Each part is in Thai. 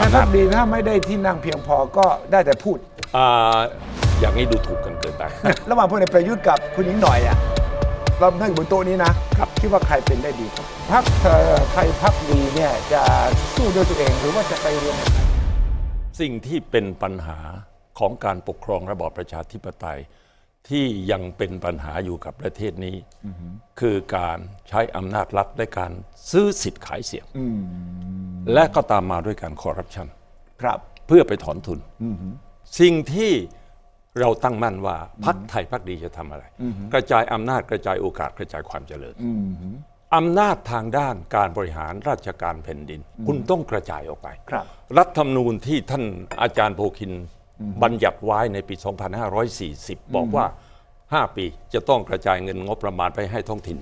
ถ้าพักดีถ้าไม่ได้ที่นั่งเพียงพอก็ได้แต่พูด อ่าอย่างนี้ดูถูกกันเกินไป ระหว่างพลเอกประยุทธ์กับคุณหญิงหน่อยอะเรานั่งอยู่บนโต๊ะนี้นะครับคิดว่าใครเป็นได้ดีกว่าพักไทยพักดีเนี่ยจะสู้ด้วยตัวเองหรือว่าจะไปรวมกับใครสิ่งที่เป็นปัญหาของการปกครองระบอบประชาธิปไตย ที่ยังเป็นปัญหาอยู่กับประเทศนี้ คือการใช้อำนาจรัฐในการซื้อสิทธิ์ขายเสียง และก็ตามมาด้วยการคอร์รัปชันครับเพื่อไปถอนทุน สิ่งที่เราตั้งมั่นว่าพักไทยพักดีจะทำอะไร กระจายอำนาจกระจายโอกาสกระจายความเจริญอำนาจทางด้านการบริหารราชการแผ่นดิน คุณต้องกระจายออกไปครับ รัฐธรรมนูญที่ท่านอาจารย์โพคินบัญญัติไว้ในปี 2540 บอกว่า 5 ปีจะต้องกระจายเงินงบประมาณไปให้ท้องถิ่น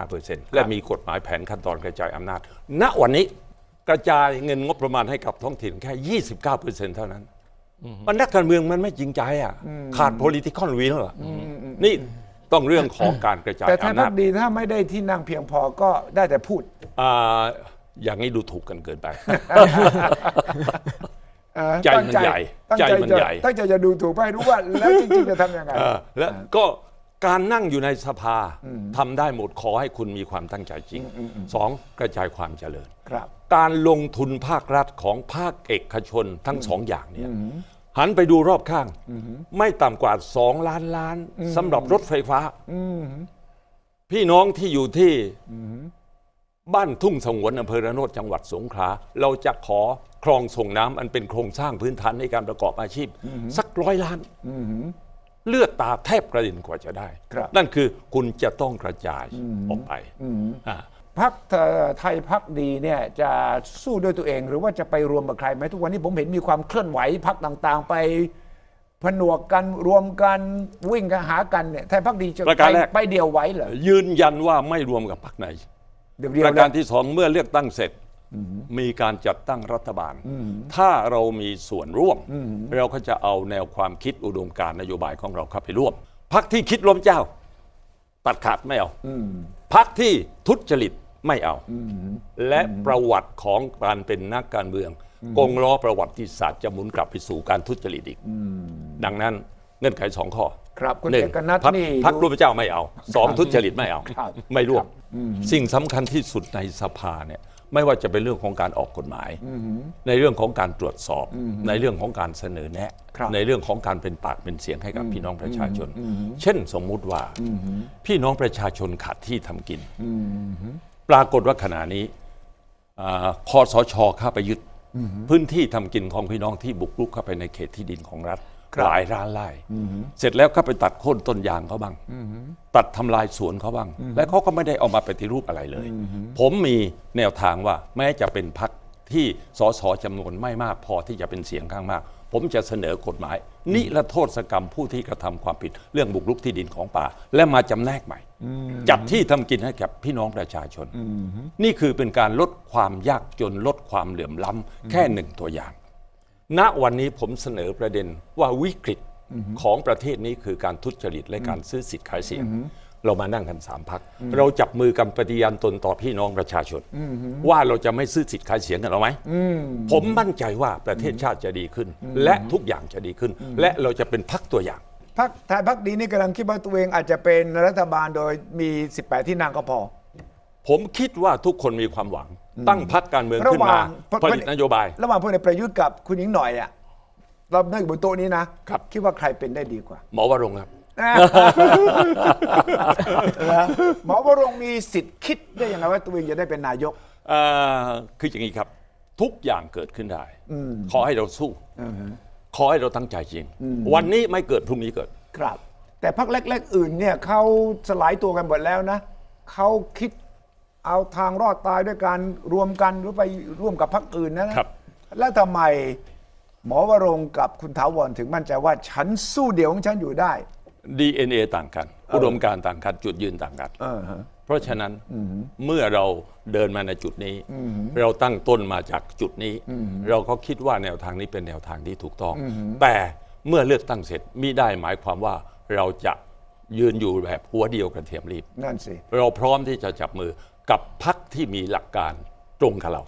35%และมีกฎหมายแผนขั้นตอนกระจายอำนาจ ณวันนี้ กระจายเงินงบประมาณให้กับท้องถิ่นแค่ 29%เท่านั้น มันนักการเมืองมันไม่จริงใจอะ ขาด political will อะนี่ต้องเรื่องของการกระจายแต่ถ้าอำพันากจดีถ้าไม่ได้ที่นั่งเพียงพอก็ได้แต่พูดอ่าอย่างนี้ดูถูกกันเกินไป เอ่อใจมันตั้งใหญ่ตั้งใจใจมันจะใหญ่ ตั้งใจจะดูถูกไปรู้ว่า แล้วจริงๆจะทำยังไง เออแล้วก็ การนั่งอยู่ในสภาทำได้หมดขอให้คุณมีความตั้งใจจริงสองกระจายความเจริญครับการลงทุนภาครัฐของภาคเอกชนทั้งสองอย่างเนี่ยหันไปดูรอบข้าง ไม่ต่ำกว่าสองล้านล้านสำหรับรถไฟฟ้าพี่น้องที่อยู่ที่บ้านทุ่งสงวนอำเภอระโนดจังหวัดสงขลาเราจะขอคลองส่งน้ำอันเป็นโครงสร้างพื้นฐานในการประกอบอาชีพ สักร้อยล้าน เลือดตาแทบกระเด็นกว่าจะได้ ครับนั่นคือคุณจะต้องกระจายออกไปอ่า พักไทยพักดีเนี่ยจะสู้ด้วยตัวเองหรือว่าจะไปรวมกับใครไหมทุกวันนี้ผมเห็นมีความเคลื่อนไหวพักต่างๆ ไปผนวกกันรวมกันวิ่งกันหากันเนี่ยไทยพักดีจะประการแรกไปไปเดียวไหวเหรอยืนยันว่าไม่รวมกับพรรคไหน เดี๋ยวเดียปวระการนะที่สองเมื่อเลือกตั้งเสร็จ มีการจัดตั้งรัฐบาล ถ้าเรามีส่วนร่วม เราก็จะเอาแนวความคิดอุดมการณ์นโยบายของเราเข้าไปร่วมพรรคที่คิดล้มเจ้า ตัดขาดไม่เอาพรรคที่ทุจริตไม่เอา และประวัติของการเป็นนักการเมือง กงล้อประวัติศาสตร์จะหมุนกลับไปสู่การทุจริตอีกดังนั้นเงื่อนไขสองข้อครับคุณหนึ่งเอกนัทพรรคนี่พรรคร่วมเจ้าไม่เอาสองทุจริตไม่เอาครับไม่ร่วม สิ่งสำคัญที่สุดในสภาเนี่ย ไม่ว่าจะเป็นเรื่องของการออกกฎหมาย ในเรื่องของการตรวจสอบ ในเรื่องของการเสนอแนะครับในเรื่องของการเป็นปากเป็นเสียงให้กับพี่น้องประชาชน เช่นสมมุติว่าพี่น้องประชาชนขาดที่ทำกิน ปรากฏว่าขณะนี้อ่าคอสชเข้าไปยึดพื้นที่ทำกินของพี่น้องที่บุกรุกเข้าไปในเขตที่ดินของรัฐครับ หลายร้านไร่เสร็จแล้วก็ไปตัดโค่นต้นยางเขาบ้างตัดทำลายสวนเขาบ้าง และเขาก็ไม่ได้เอามาปฏิรูปอะไรเลย ผมมีแนวทางว่าแม้จะเป็นพักที่สสจำนวนไม่มากพอที่จะเป็นเสียงข้างมาก ผมจะเสนอกฎหมาย นิรโทษกรรมผู้ที่กระทำความผิด เรื่องบุกรุกที่ดินของป่า และมาจำแนกใหม่ จัดที่ทำกินให้กับพี่น้องประชาชน นี่คือเป็นการลดความยากจนลดความเหลื่อมล้ำแค่หนึ่งตัวอย่าง ณวันนี้ผมเสนอประเด็นว่าวิกฤตของประเทศนี้คือการทุจริตและการซื้อสิทธิ์ขายเสียง เรามานั่งกันสามพัก เราจับมือกันปฏิญาณตนต่อพี่น้องประชาชน ว่าเราจะไม่ซื้อสิทธิ์ขายเสียงกันเอาไหมผมมั่นใจว่าประเทศชาติจะดีขึ้น และทุกอย่างจะดีขึ้น และเราจะเป็นพักตัวอย่างพักไทยพักดีนี่กำลังคิดว่าตัวเองอาจจะเป็นรัฐบาลโดยมี 18 ที่นั่งก็พอ ผมคิดว่าทุกคนมีความหวัง ตั้งพักการเมืองขึ้นมาผลิตนโยบาย ระหว่างพลเอกประยุทธ์กับคุณหญิงหน่อยอะเรานั่งอยู่บนโต๊ะนี้นะครับ คิดว่าใครเป็นได้ดีกว่า หมอวรงค์ครับ หมอวรงค์มีสิทธิ์คิดได้ยังไงว่าตัวเองจะได้เป็นนายก เอ่อคืออย่างนี้ครับ ทุกอย่างเกิดขึ้นได้ ขอให้เราสู้ ขอให้เราตั้งใจจริง วันนี้ไม่เกิดพรุ่งนี้เกิด ครับ แต่พรรคเล็ก ๆ อื่นเนี่ยเขาสลายตัวกันหมดแล้วนะเขาคิด เอาทางรอดตายด้วยการรวมกันหรือไปร่วมกับพรรคอื่นนะครับ แล้วทำไมหมอวรงค์กับคุณถาวรถึงมั่นใจว่าฉันสู้เดี่ยวของฉันอยู่ได้ DNA ต่างกัน อุดมการณ์ต่างกันจุดยืนต่างกัน เออฮะ เพราะฉะนั้นเมื่อเราเดินมาในจุดนี้ เราตั้งต้นมาจากจุดนี้ เราก็คิดว่าแนวทางนี้เป็นแนวทางที่ถูกต้อง แต่เมื่อเลือกตั้งเสร็จมิได้หมายความว่าเราจะยืนอยู่แบบหัวเดียวกันเทียมรีบ นั่นสิ เราพร้อมที่จะจับมือ กับพักที่มีหลักการตรงกับเรา